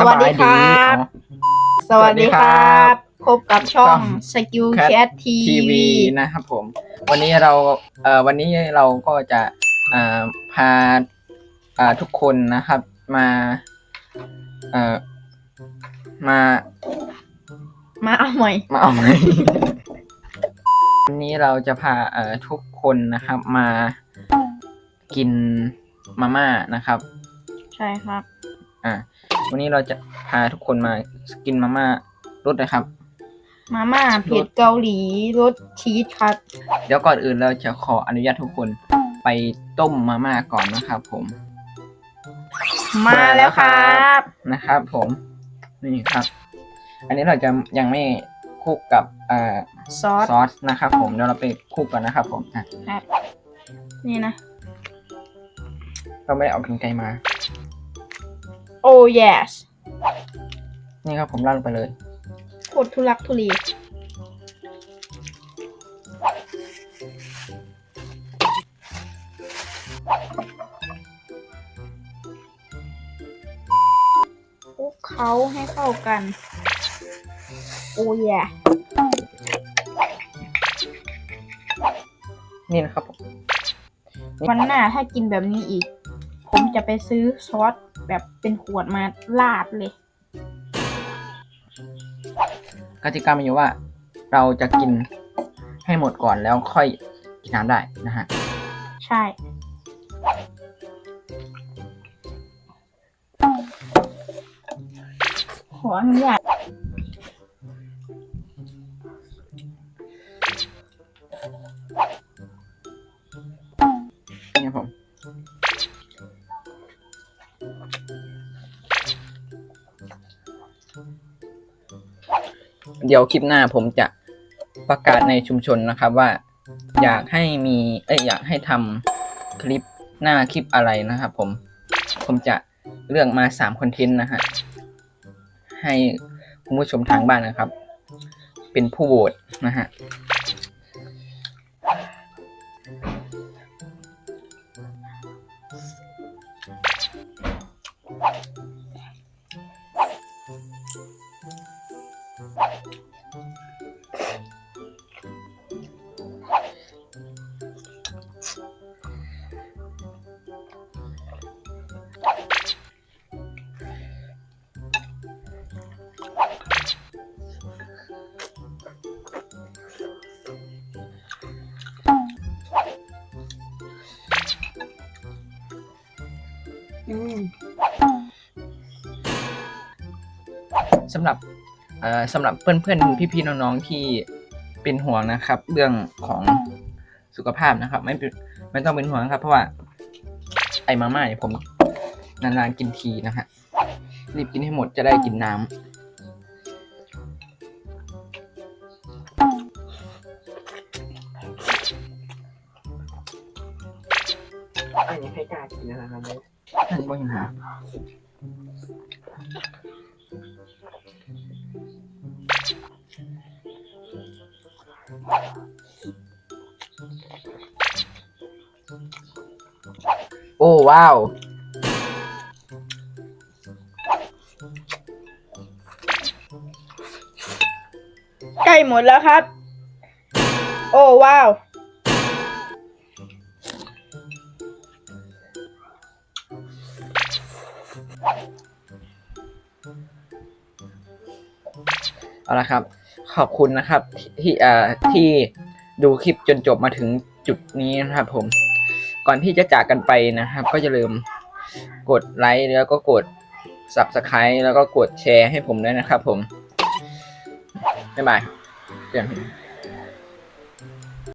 สวัสดีครับอ๋อสวัสดีครับ พบกับช่องช่องสกิล Cat แคททีทีวีวีนะครับผม วันนี้เราเอ่อวันนี้เราก็จะอ่าพาอ่าทุกคนนะครับมาเอ่อมา มาเอาใหม่ มาเอาไหมวันนี้เราจะพาเอ่อทุกคนนะครับมากินมาม่านะครับ ใช่ครับ อ่า วันนี้เราจะพาทุกคนมากินมาม่ารสนะครับ มาม่าเผ็ดเกาหลีรสชีสครับ เดี๋ยวก่อนอื่นเราจะขออนุญาตทุกคนไปต้มมาม่าก่อนนะครับผม มาแล้วครับนะครับผม นี่ครับ อันนี้เราจะยังไม่คลุกกับอ่าซอสซอสนะครับผมเดี๋ยวเราไปคลุกก่อนนะครับผมอะครับนี่นะ เราไม่ได้เอากรรไกรมา โอ้ yes นี่ครับผมราดลงไปเลยโคตรทุลักทุเลคลุกเขาให้เข้ากัน โอ้ yeah นี่นะครับผมวันหน้าถ้ากินแบบนี้อีก ผมจะไปซื้อซอส แบบเป็นขวดมาราดเลยกติกามีอยู่ว่า เราจะกินให้หมดก่อนแล้วค่อยกินน้ำได้นะฮะ ใช่ ขออนุญาตนี่ครับผม เดี๋ยวคลิปหน้าผมจะประกาศในชุมชนนะครับว่า อยากให้มีเอ้ยอยากให้ทำคลิปหน้าคลิปอะไรนะครับผมผมจะเลือกมาสามคอนเทนต์นะฮะให้คุณผู้ชมทางบ้านนะครับ เป็นผู้โหวตนะฮะ สำหรับเอ่อสำหรับเพื่อนๆพี่ๆน้องๆที่เป็นห่วงนะครับ เรื่องของสุขภาพนะครับ ไม่เป็นไม่ต้องเป็นห่วงครับ เพราะว่า ไอ้มาม่าเนี่ยผมนานๆกินทีนะฮะรีบกินให้หมดจะได้กินน้ำอันนี้ให้กากินนะครับ นั่นบ่ยังหาโอ้ว้าวใกล้หมดแล้วครับ โอ้ว้าว เอาละครับ ขอบคุณนะครับที่เอ่อที่ดูคลิปจนจบมาถึงจุดนี้นะครับ ผม ก่อนที่จะจากกันไปนะครับ ก็อย่าลืมกดไลค์แล้วก็กด subscribe แล้วก็กดแชร์ให้ผมด้วยนะครับ ผมบ๊ายบายเจอกัน